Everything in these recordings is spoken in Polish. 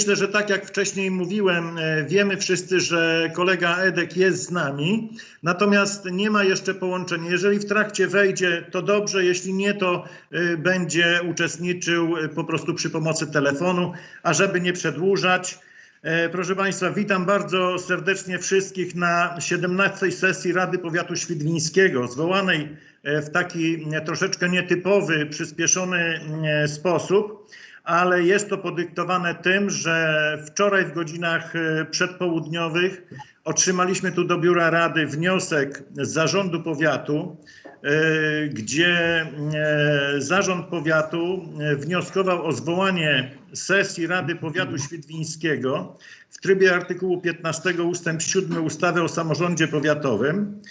Myślę, że tak jak wcześniej mówiłem, e, wiemy wszyscy, że kolega Edek jest z nami, natomiast nie ma jeszcze połączenia. Jeżeli w trakcie wejdzie, to dobrze, jeśli nie, to e, będzie uczestniczył e, po prostu przy pomocy telefonu, a żeby nie przedłużać, Proszę Państwa, witam bardzo serdecznie wszystkich na 17 sesji Rady Powiatu Świdwińskiego, zwołanej w taki troszeczkę nietypowy, przyspieszony sposób ale jest to podyktowane tym, że wczoraj w godzinach e, przedpołudniowych otrzymaliśmy tu do biura Rady wniosek z zarządu powiatu, e, gdzie e, zarząd powiatu wnioskował o zwołanie sesji Rady Powiatu Świdwińskiego w trybie artykułu 15 ustęp 7 ustawy o samorządzie powiatowym.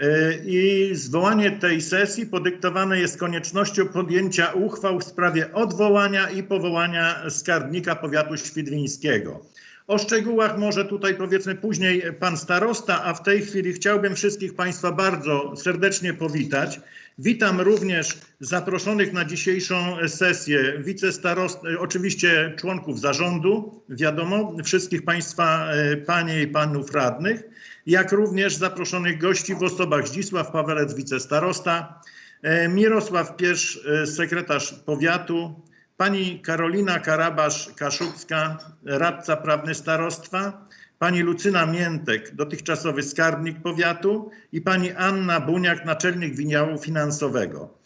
E, I zwołanie tej sesji podyktowane jest koniecznością podjęcia uchwał w sprawie odwołania i powołania skarbnika powiatu świdwińskiego. O szczegółach może tutaj powiedzmy później pan starosta, a w tej chwili chciałbym wszystkich państwa bardzo serdecznie powitać. Witam również zaproszonych na dzisiejszą sesję wicestarost, oczywiście członków zarządu, wiadomo, wszystkich państwa, e, panie i panów radnych, jak również zaproszonych gości w osobach Zdzisław Pawelec, wicestarosta, e, Mirosław Pierz, e, sekretarz powiatu, pani Karolina Karabasz-Kaszubska, radca prawny starostwa, pani Lucyna Miętek, dotychczasowy skarbnik powiatu i pani Anna Buniak, naczelnik wydziału finansowego.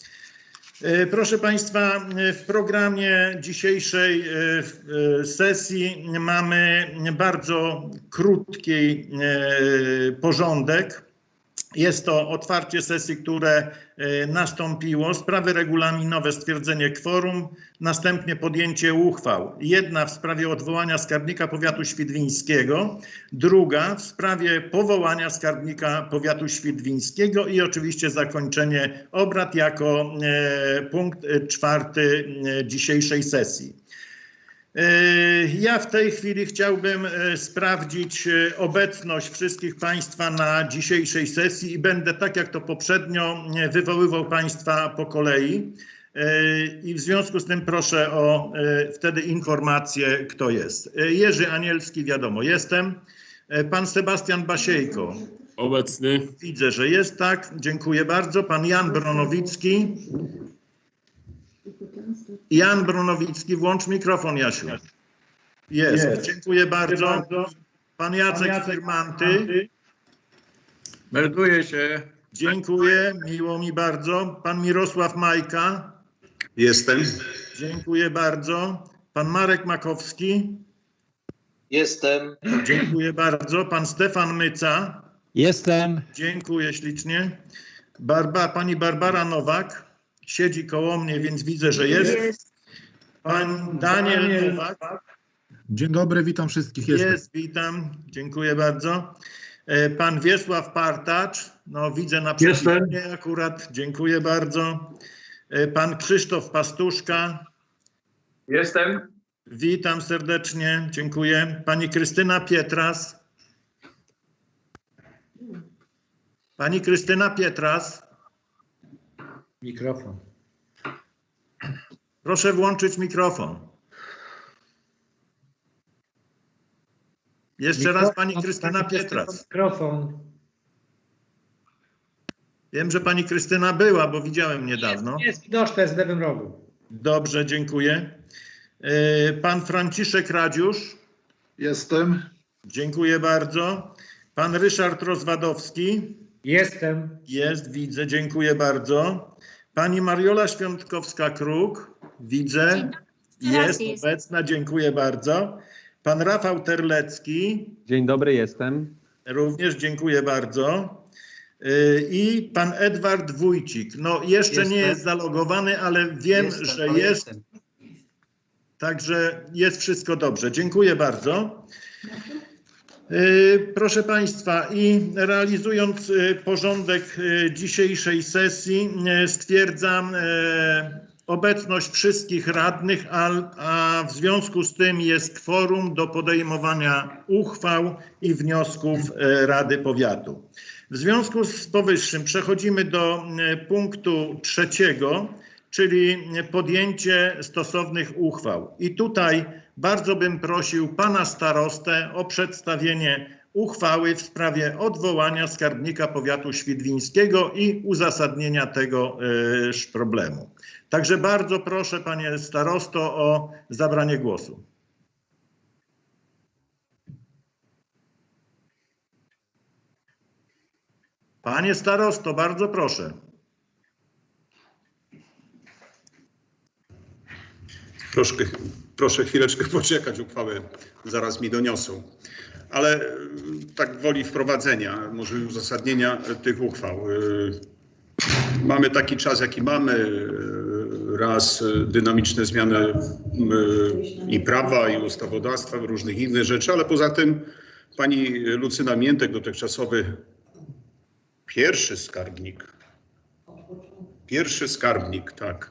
E, Proszę Państwa, e, w programie dzisiejszej e, sesji mamy bardzo krótki porządek. Jest to otwarcie sesji, które e, nastąpiło, sprawy regulaminowe, stwierdzenie kworum, następnie podjęcie uchwał. Jedna w sprawie odwołania skarbnika powiatu świdwińskiego, druga w sprawie powołania skarbnika powiatu świdwińskiego i oczywiście zakończenie obrad jako e, punkt e, czwarty e, dzisiejszej sesji. E, Ja w tej chwili chciałbym e, sprawdzić e, obecność wszystkich Państwa na dzisiejszej sesji i będę tak jak to poprzednio e, wywoływał Państwa po kolei. I w związku z tym proszę o wtedy informację, kto jest. Jerzy Anielski, wiadomo, jestem. Pan Sebastian Basiejko, Obecny. widzę, że jest, tak. Dziękuję bardzo. Pan Jan Bronowicki. Jan Bronowicki, włącz mikrofon, Jasiu. Jest, Jest. dziękuję bardzo. Pan Jacek Firmanty, Melduje się. dziękuję, miło mi bardzo. Pan Mirosław Majka, Jestem. dziękuję bardzo. Pan Marek Makowski, Jestem. dziękuję bardzo. Pan Stefan Myca, Jestem. dziękuję ślicznie. Barba, pani Barbara Nowak, siedzi koło mnie, więc widzę, że jest. Pan Daniel Nowak, Dzień dobry, witam wszystkich. Jestem. Jest, witam, dziękuję bardzo. E, Pan Wiesław Partacz, no widzę na mnie akurat, dziękuję bardzo. E, Pan Krzysztof Pastuszka, Jestem. witam serdecznie, dziękuję. Pani Krystyna Pietras. Pani Krystyna Pietras, Mikrofon. proszę włączyć mikrofon. Jeszcze raz pani Krystyna Pietras. Mikrofon. Wiem, że pani Krystyna była, bo widziałem niedawno. Jest, jest widoczne, jest w lewym rogu. Dobrze, dziękuję. E, Pan Franciszek Radziusz, Jestem. dziękuję bardzo. Pan Ryszard Rozwadowski, Jestem. jest, widzę, dziękuję bardzo. Pani Mariola Świątkowska-Kruk, widzę, jest jest. obecna, dziękuję bardzo. Pan Rafał Terlecki, Dzień dobry, jestem. również dziękuję bardzo. E, I pan Edward Wójcik. No, jeszcze nie Jestem. jest zalogowany, ale wiem, Jestem, że jest. jestem. Także jest wszystko dobrze. Dziękuję bardzo. Y, Proszę Państwa, i realizując y, porządek y, dzisiejszej sesji, stwierdzam obecność wszystkich radnych, a, w związku z tym jest kworum do podejmowania uchwał i wniosków Rady Powiatu. W związku z powyższym przechodzimy do punktu trzeciego, czyli podjęcie stosownych uchwał. I tutaj bardzo bym prosił pana starostę o przedstawienie uchwały w sprawie odwołania skarbnika powiatu świdwińskiego i uzasadnienia tegoż problemu. Także bardzo proszę panie starosto o zabranie głosu. Panie starosto, bardzo proszę. Proszę, proszę chwileczkę poczekać, uchwałę zaraz mi doniosą. Ale e, tak woli wprowadzenia, może uzasadnienia tych uchwał. E, Mamy taki czas, jaki mamy. e, Raz dynamiczne zmiany i prawa, i ustawodawstwa, różnych innych rzeczy, ale poza tym pani Lucyna Miętek, dotychczasowy pierwszy skarbnik, pierwszy skarbnik, tak,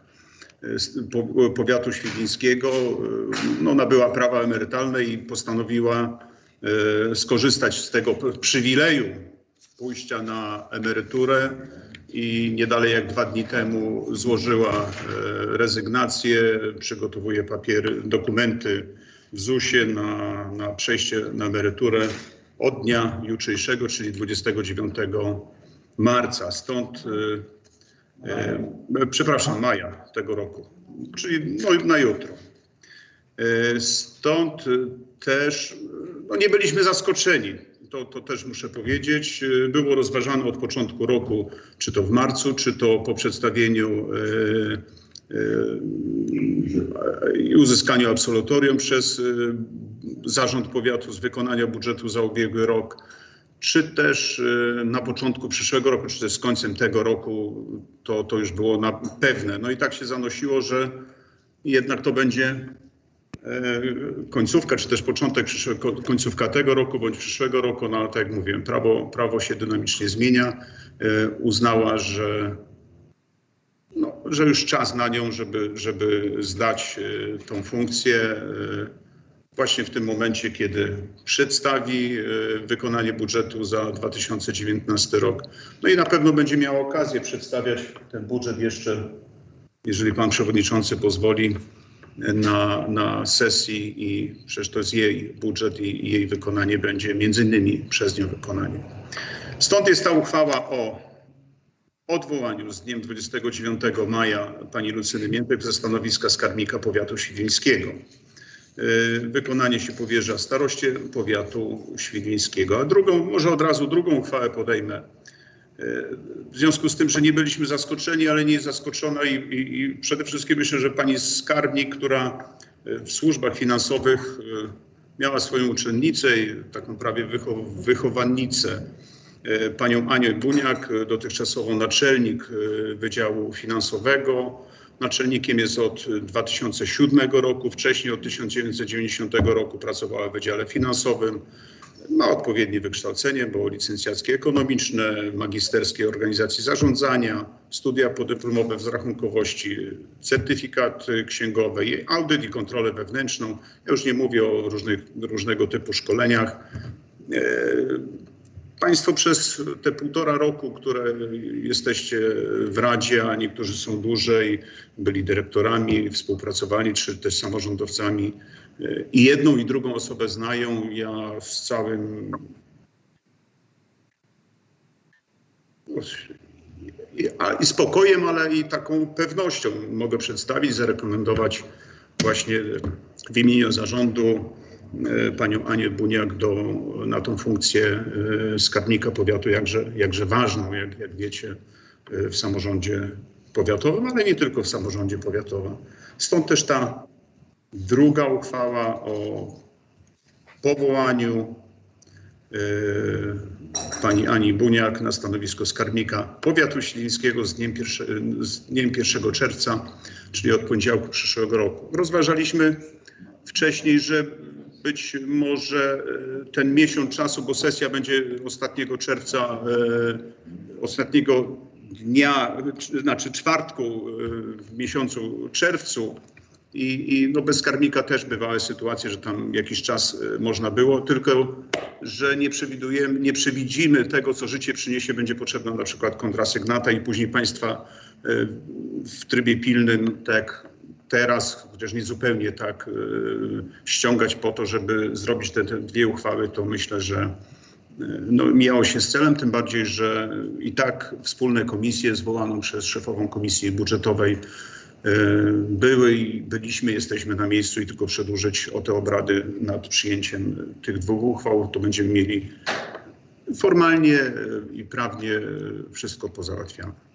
powiatu świdwińskiego, e, no, nabyła prawa emerytalne i postanowiła e, skorzystać z tego przywileju pójścia na emeryturę i nie dalej jak dwa dni temu złożyła e, rezygnację, przygotowuje papiery, dokumenty w ZUS-ie na, na przejście na emeryturę od dnia jutrzejszego, czyli 29 marca. Stąd e, przepraszam, maja tego roku, czyli no, na jutro. E, Stąd e, też e, no, nie byliśmy zaskoczeni. To, to też muszę powiedzieć. E, Było rozważane od początku roku, czy to w marcu, czy to po przedstawieniu e, e, i uzyskaniu absolutorium przez e, Zarząd Powiatu z wykonania budżetu za ubiegły rok czy też e, na początku przyszłego roku, czy też z końcem tego roku, to, to już było na pewne. No i tak się zanosiło, że jednak to będzie e, końcówka, czy też początek końcówka tego roku, bądź przyszłego roku, no ale tak jak mówiłem, prawo, prawo się dynamicznie zmienia. E, Uznała, że, no, że już czas na nią, żeby, żeby zdać e, tą funkcję. Właśnie w tym momencie, kiedy przedstawi e, wykonanie budżetu za 2019 rok. No i na pewno będzie miała okazję przedstawiać ten budżet jeszcze, jeżeli pan przewodniczący pozwoli, na, na sesji i przecież to jest jej budżet i, i jej wykonanie będzie między innymi przez nią wykonanie. Stąd jest ta uchwała o odwołaniu z dniem 29 maja pani Lucyny Miętek ze stanowiska skarbnika powiatu świdwińskiego. Y, Wykonanie się powierza staroście powiatu świdwińskiego. A drugą, może od razu drugą uchwałę podejmę. Y, W związku z tym, że nie byliśmy zaskoczeni, ale nie jest zaskoczona i, i, i przede wszystkim myślę, że pani skarbnik, która y, w służbach finansowych miała swoją uczennicę taką prawie wychow, wychowannicę, panią Anię Buniak, dotychczasową naczelnik Wydziału Finansowego. Naczelnikiem jest od 2007 roku, wcześniej od 1990 roku pracowała w Wydziale Finansowym. Ma odpowiednie wykształcenie, było licencjackie ekonomiczne, magisterskie organizacji zarządzania, studia podyplomowe w rachunkowości, certyfikat y, księgowy, audyt i kontrolę wewnętrzną. Ja już nie mówię o różnych, różnego typu szkoleniach. Państwo przez te półtora roku, które jesteście w Radzie, a niektórzy są dłużej, byli dyrektorami, współpracowali, czy też samorządowcami i jedną i drugą osobę znają. Ja z całym i, spokojem, ale i taką pewnością mogę przedstawić, zarekomendować właśnie w imieniu zarządu panią Anię Buniak do, na tą funkcję e, skarbnika powiatu, jakże, jakże ważną, jak, jak wiecie, e, w samorządzie powiatowym, ale nie tylko w samorządzie powiatowym. Stąd też ta druga uchwała o powołaniu e, pani Ani Buniak na stanowisko skarbnika powiatu ślińskiego z z dniem 1 czerwca, czyli od poniedziałku przyszłego roku. Rozważaliśmy wcześniej, że być może e, ten miesiąc czasu, bo sesja będzie ostatniego czerwca, e, ostatniego dnia, czy- znaczy czwartku e, w miesiącu czerwcu, i, i no bez skarbnika też bywały sytuacje, że tam jakiś czas można było, tylko że nie przewidujemy, nie przewidzimy tego, co życie przyniesie, będzie potrzebna na przykład kontrasygnata i później państwa w trybie pilnym, tak teraz, chociaż nie zupełnie tak, y, ściągać po to, żeby zrobić te, te dwie uchwały, to myślę, że y, no, mijało się z celem, tym bardziej, że i tak wspólne komisje zwołaną przez szefową komisji budżetowej y, były i byliśmy, jesteśmy na miejscu i tylko przedłużyć o te obrady nad przyjęciem tych dwóch uchwał, to będziemy mieli formalnie i prawnie wszystko pozałatwiane.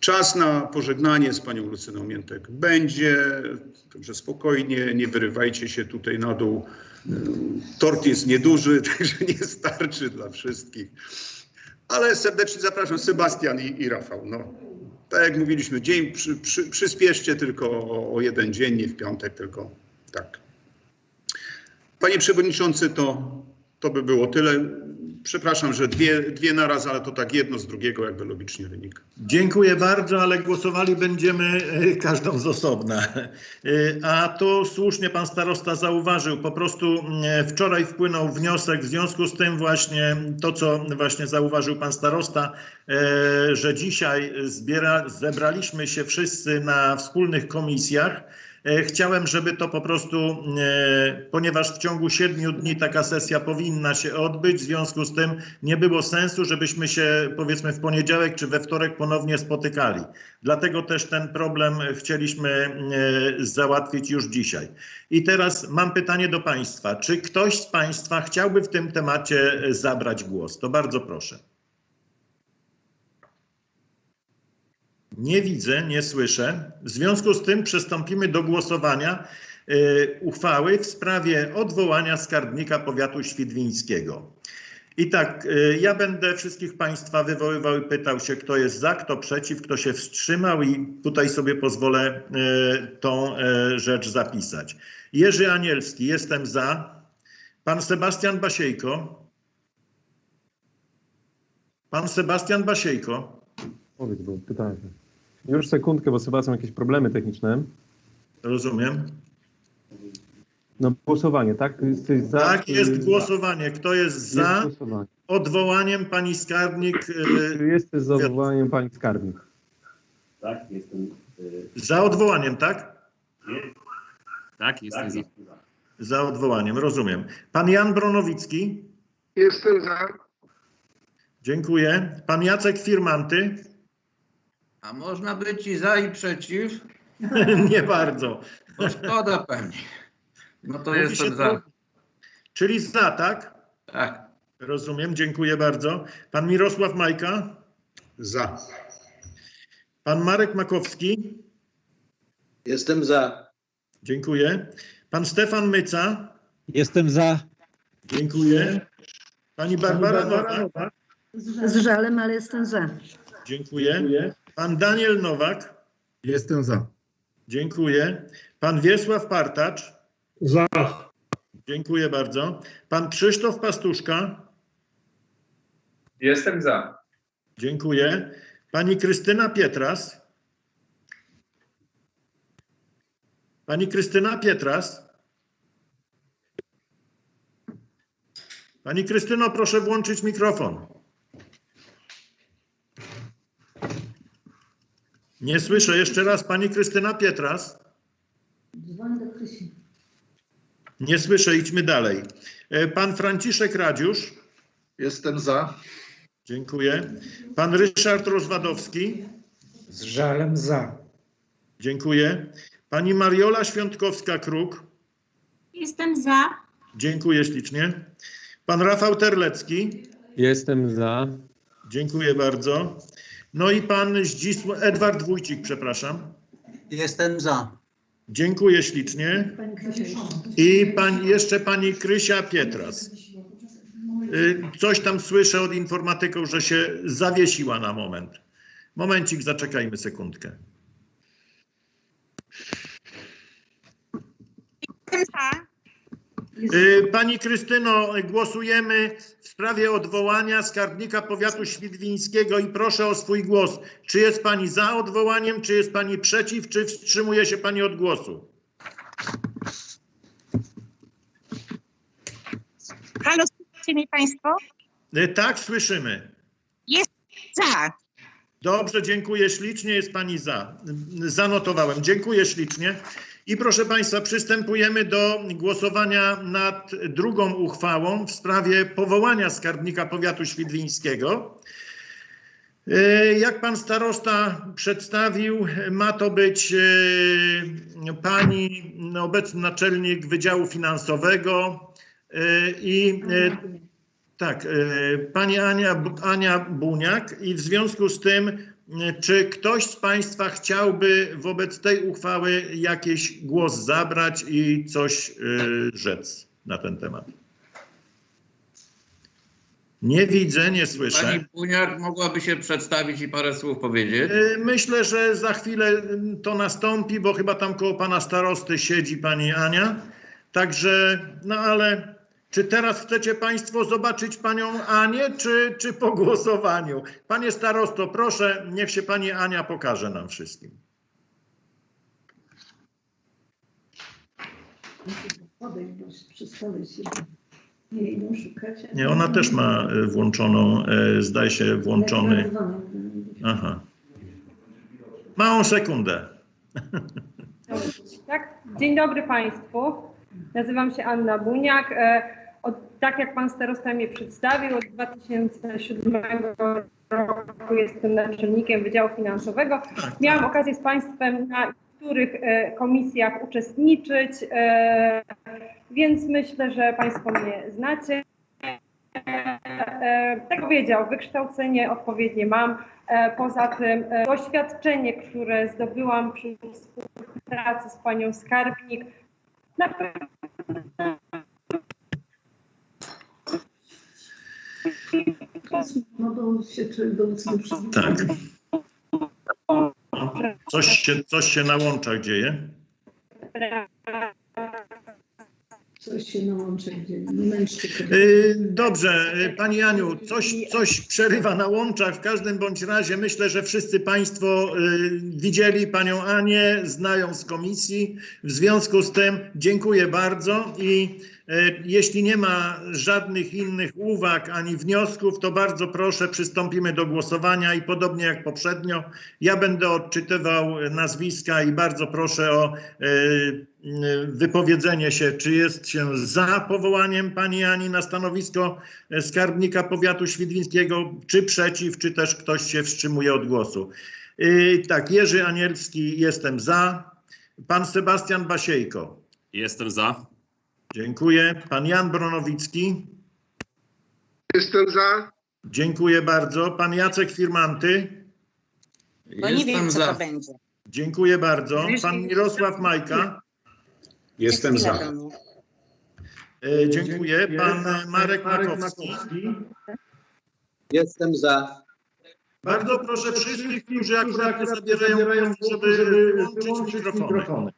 Czas na pożegnanie z panią Lucyną Miętek będzie, także spokojnie, nie wyrywajcie się tutaj na dół. Tort jest nieduży, także nie starczy dla wszystkich. Ale serdecznie zapraszam Sebastian i, i Rafał. No, tak jak mówiliśmy, dzień przy, przy, przyspieszcie tylko o, o jeden dzień, nie w piątek, tylko tak. Panie Przewodniczący, to, to by było tyle. Przepraszam, że dwie, dwie naraz, ale to tak jedno z drugiego jakby logicznie wynika. Dziękuję bardzo, ale głosowali będziemy e, każdą z osobna. E, A to słusznie pan starosta zauważył. Po prostu e, wczoraj wpłynął wniosek w związku z tym właśnie to, co właśnie zauważył pan starosta, że dzisiaj zbiera, zebraliśmy się wszyscy na wspólnych komisjach. E, Chciałem, żeby to po prostu, e, ponieważ w ciągu siedmiu dni taka sesja powinna się odbyć, w związku z tym nie było sensu, żebyśmy się powiedzmy w poniedziałek czy we wtorek ponownie spotykali. Dlatego też ten problem chcieliśmy e, załatwić już dzisiaj. I teraz mam pytanie do Państwa. Czy ktoś z Państwa chciałby w tym temacie zabrać głos? To bardzo proszę. Nie widzę, nie słyszę. W związku z tym przystąpimy do głosowania e, uchwały w sprawie odwołania skarbnika powiatu świdwińskiego. I tak, e, ja będę wszystkich Państwa wywoływał i pytał się, kto jest za, kto przeciw, kto się wstrzymał i tutaj sobie pozwolę e, tą rzecz zapisać. Jerzy Anielski, jestem za. Pan Sebastian Basiejko. Pan Sebastian Basiejko. Powiedz, bo pytanie. Już sekundkę, bo chyba są jakieś problemy techniczne. Rozumiem. No głosowanie, tak? Jesteś za? Tak, czy- jest głosowanie. Kto jest Jest za głosowanie. odwołaniem pani skarbnik? e, Czy jesteś za odwołaniem pani skarbnik? Tak, jestem. Za odwołaniem, tak? Tak, jestem za. Za odwołaniem, rozumiem. Pan Jan Bronowicki? Jestem za. Dziękuję. Pan Jacek Firmanty? A można być i za i przeciw? Nie bardzo. Bo szkoda pewnie. No to Mówi jestem za. trudno. Czyli za, tak? Tak. Rozumiem, dziękuję bardzo. Pan Mirosław Majka? Za. Pan Marek Makowski? Jestem za. Dziękuję. Pan Stefan Myca? Jestem za. Dziękuję. Pani Barbara Nowak? Z żalem, ale jestem za. Dziękuję. Pan Daniel Nowak? Jestem za. Dziękuję. Pan Wiesław Partacz? Za. Dziękuję bardzo. Pan Krzysztof Pastuszka? Jestem za. Dziękuję. Pani Krystyna Pietras? Pani Krystyna Pietras? Pani Krystyno, proszę włączyć mikrofon. Nie słyszę. Jeszcze raz. Pani Krystyna Pietras? Nie słyszę. Idźmy dalej. E, Pan Franciszek Radziusz? Jestem za. Dziękuję. Pan Ryszard Rozwadowski? Z żalem za. Dziękuję. Pani Mariola Świątkowska-Kruk? Jestem za. Dziękuję ślicznie. Pan Rafał Terlecki? Jestem za. Dziękuję bardzo. No i pan Zdzisław, Edward Wójcik, przepraszam. Jestem za. Dziękuję ślicznie. I pan, jeszcze pani Krysia Pietras. Y, Coś tam słyszę od informatyków, że się zawiesiła na moment. Momencik, zaczekajmy sekundkę. Y, Pani Krystyno, głosujemy w sprawie odwołania skarbnika powiatu świdwińskiego i proszę o swój głos. Czy jest Pani za odwołaniem, czy jest Pani przeciw, czy wstrzymuje się Pani od głosu? Halo, słyszycie mnie Państwo? Y, Tak, słyszymy. Za. Dobrze, dziękuję ślicznie. Jest pani za. Zanotowałem. Dziękuję ślicznie. I proszę państwa, przystępujemy do głosowania nad drugą uchwałą w sprawie powołania skarbnika powiatu świdwińskiego. E, Jak pan starosta przedstawił, ma to być e, pani no, obecny naczelnik Wydziału Finansowego e, i tak, pani Ania, Ania Buniak i w związku z tym, czy ktoś z Państwa chciałby wobec tej uchwały jakiś głos zabrać i coś e, rzec na ten temat? Nie widzę, nie słyszę. Pani Puniak mogłaby się przedstawić i parę słów powiedzieć. E, Myślę, że za chwilę mm, to nastąpi, bo chyba tam koło pana starosty siedzi pani Ania. Także, no ale czy teraz chcecie państwo zobaczyć panią Anię, czy, czy po głosowaniu? Panie starosto, proszę, niech się pani Ania pokaże nam wszystkim. Nie, ona też ma e, włączoną, e, zdaje się, włączony. Aha. Małą sekundę. Tak, dzień dobry Państwu. Nazywam się Anna Buniak. E, Od, tak jak Pan starosta mnie przedstawił, od 2007 roku jestem naczelnikiem Wydziału Finansowego. Miałam okazję z Państwem na niektórych e, komisjach uczestniczyć, e, więc myślę, że Państwo mnie znacie. E, Tak powiedział, wykształcenie odpowiednie mam. E, Poza tym e, doświadczenie, które zdobyłam przy współpracy z panią skarbnik, na pewno Tak. Coś się, coś się na łączach dzieje. Coś się na łączach dzieje. Nie męczcie tego. Yy, Dobrze, yy, Pani Aniu, coś, coś przerywa na łączach. W każdym bądź razie myślę, że wszyscy Państwo yy, widzieli Panią Anię, znają z komisji. W związku z tym dziękuję bardzo i yy, jeśli nie ma żadnych innych uwag ani wniosków, to bardzo proszę, przystąpimy do głosowania i podobnie jak poprzednio, ja będę odczytywał nazwiska i bardzo proszę o yy, wypowiedzenie się, czy jest się za powołaniem pani Ani na stanowisko skarbnika powiatu świdwińskiego, czy przeciw, czy też ktoś się wstrzymuje od głosu. Yy, Tak, Jerzy Anielski, jestem za. Pan Sebastian Basiejko, Jestem za. dziękuję. Pan Jan Bronowicki, Jestem za. dziękuję bardzo. Pan Jacek Firmanty, Bo nie wiem, Jestem co za. to będzie. dziękuję bardzo. Pan Mirosław Majka, Jestem za. yy, dziękuję. Pan Marek Makowski. Jestem za. Bardzo proszę wszystkich, którzy akurat zabierają głos, żeby włączyć mikrofony.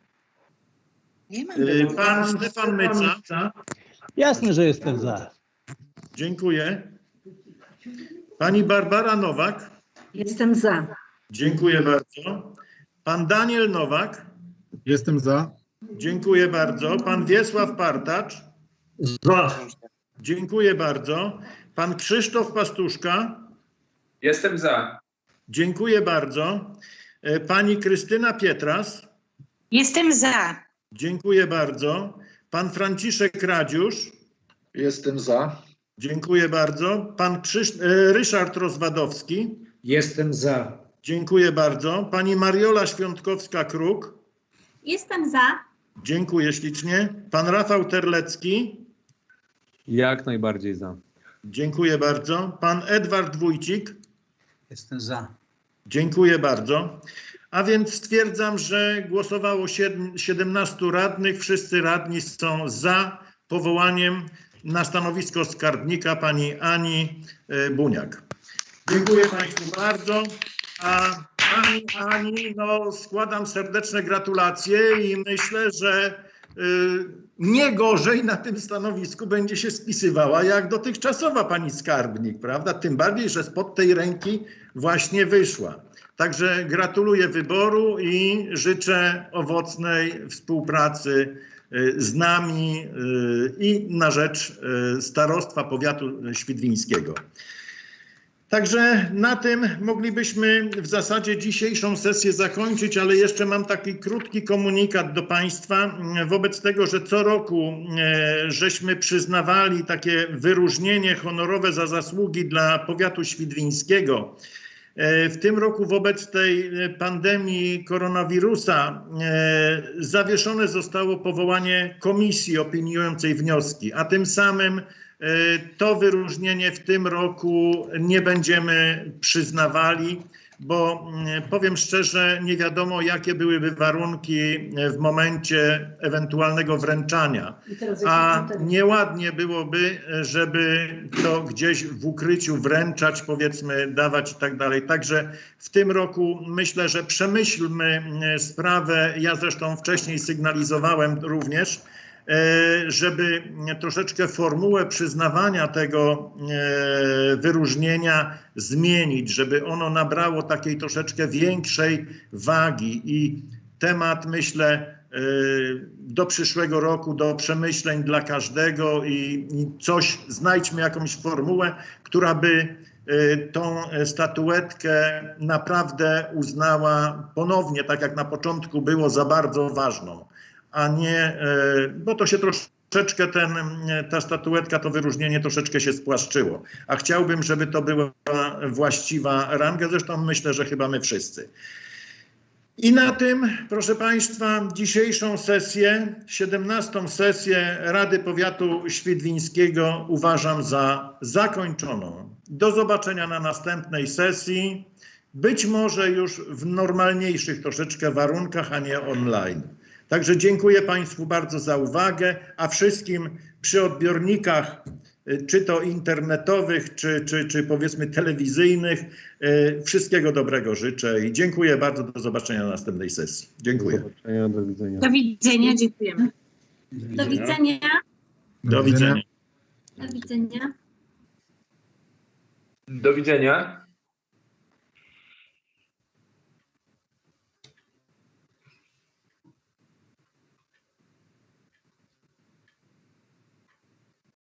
Nie mam go. Pan Stefan Myca, Jasne, że jestem za. dziękuję. Pani Barbara Nowak, Jestem za. dziękuję bardzo. Pan Daniel Nowak, Jestem za. Dziękuję bardzo. Pan Wiesław Partacz, Za. dziękuję bardzo. Pan Krzysztof Pastuszka, Jestem za. dziękuję bardzo. E, Pani Krystyna Pietras, Jestem za. dziękuję bardzo. Pan Franciszek Radziusz, Jestem za. dziękuję bardzo. Pan Krzysz... e, Ryszard Rozwadowski, Jestem za. dziękuję bardzo. Pani Mariola Świątkowska-Kruk, Jestem za. Dziękuję ślicznie. Pan Rafał Terlecki. Jak najbardziej za. Dziękuję bardzo. Pan Edward Wójcik. Jestem za. Dziękuję bardzo. A więc stwierdzam, że głosowało siedm- 17 radnych. Wszyscy radni są za powołaniem na stanowisko skarbnika pani Ani e, Buniak. Dziękuję Państwu bardzo. A Pani Ani, no, składam serdeczne gratulacje i myślę, że y, nie gorzej na tym stanowisku będzie się spisywała jak dotychczasowa pani skarbnik, prawda? Tym bardziej, że spod tej ręki właśnie wyszła. Także gratuluję wyboru i życzę owocnej współpracy y, z nami y, i na rzecz starostwa powiatu świdwińskiego. Także na tym moglibyśmy w zasadzie dzisiejszą sesję zakończyć, ale jeszcze mam taki krótki komunikat do Państwa. Wobec tego, że co roku e, żeśmy przyznawali takie wyróżnienie honorowe za zasługi dla powiatu świdwińskiego. E, W tym roku wobec tej pandemii koronawirusa e, zawieszone zostało powołanie komisji opiniującej wnioski, a tym samym to wyróżnienie w tym roku nie będziemy przyznawali, bo mm, powiem szczerze, nie wiadomo jakie byłyby warunki e, w momencie ewentualnego wręczania. A nieładnie byłoby, żeby to gdzieś w ukryciu wręczać, powiedzmy, dawać i tak dalej. Także w tym roku myślę, że przemyślmy e, sprawę. Ja zresztą wcześniej sygnalizowałem również, e, żeby troszeczkę formułę przyznawania tego e, wyróżnienia zmienić, żeby ono nabrało takiej troszeczkę większej wagi. I temat, myślę, y, do przyszłego roku, do przemyśleń dla każdego i, coś, znajdźmy jakąś formułę, która by tą statuetkę naprawdę uznała ponownie, tak jak na początku było, za bardzo ważną, a nie, y, bo to się troszeczkę ten, ta statuetka, to wyróżnienie troszeczkę się spłaszczyło. A chciałbym, żeby to była właściwa ranga, zresztą myślę, że chyba my wszyscy. I na tym, proszę Państwa, dzisiejszą sesję, 17 sesję Rady Powiatu Świdwińskiego uważam za zakończoną. Do zobaczenia na następnej sesji, być może już w normalniejszych troszeczkę warunkach, a nie online. Także dziękuję Państwu bardzo za uwagę, a wszystkim przy odbiornikach, y, czy to internetowych, czy, czy, czy powiedzmy telewizyjnych, y, wszystkiego dobrego życzę i dziękuję bardzo. Do zobaczenia na następnej sesji. Dziękuję. Do zobaczenia, do widzenia. Do widzenia, dziękujemy. Do widzenia. Do widzenia. Do widzenia. Do widzenia.